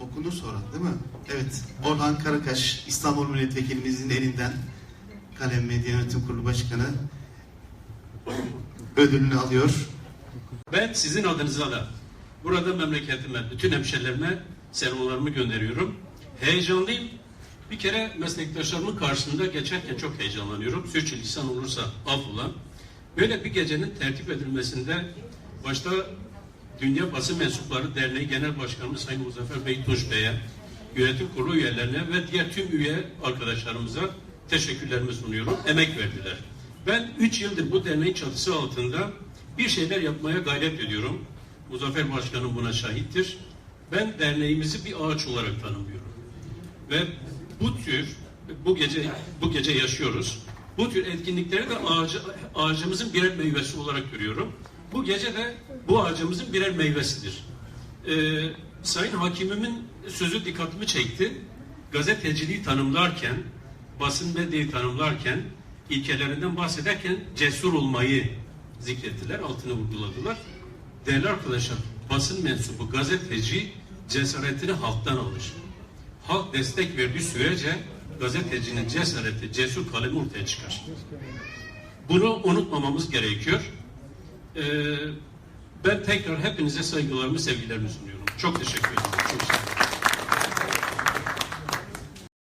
Okunur sonra değil mi? Evet. Orhan Karakaş, İstanbul Milletvekilimizin elinden Kalem Medya Yönetim Kurulu Başkanı ödülünü alıyor. Ben sizin adınıza da burada memleketime, bütün hemşerilerime selamlarımı gönderiyorum. Heyecanlıyım. Bir kere meslektaşlarımın karşısında geçerken çok heyecanlanıyorum. Sürçülisan olursa affola. Böyle bir gecenin tertip edilmesinde başta Dünya Basın Mensupları Derneği Genel Başkanımız Sayın Muzaffer Bey Tunç Bey'e, yönetim kurulu üyelerine ve diğer tüm üye arkadaşlarımıza teşekkürlerimi sunuyorum. Emek verdiler. Ben 3 yıldır bu derneğin çatısı altında bir şeyler yapmaya gayret ediyorum. Muzaffer Başkanım buna şahittir. Ben derneğimizi bir ağaç olarak tanımlıyorum. Ve bu tür bu gece bu gece yaşıyoruz. Bu tür etkinlikleri de ağacı, ağacımızın birer meyvesi olarak görüyorum. Bu gece de bu ağacımızın birer meyvesidir. Ee, Sayın Hakimimin sözü dikkatimi çekti. Gazeteciliği tanımlarken, basın medyayı tanımlarken, ilkelerinden bahsederken cesur olmayı zikrettiler, altını vurguladılar. Değerli arkadaşlar, basın mensubu gazeteci cesaretini halktan alır. Halk destek verdiği sürece gazetecinin cesareti, cesur kalemi ortaya çıkar. Bunu unutmamamız gerekiyor. Ee, ben tekrar hepinize saygılarımı, sevgilerimi sunuyorum. Çok teşekkür ederim. Çok sağ olun.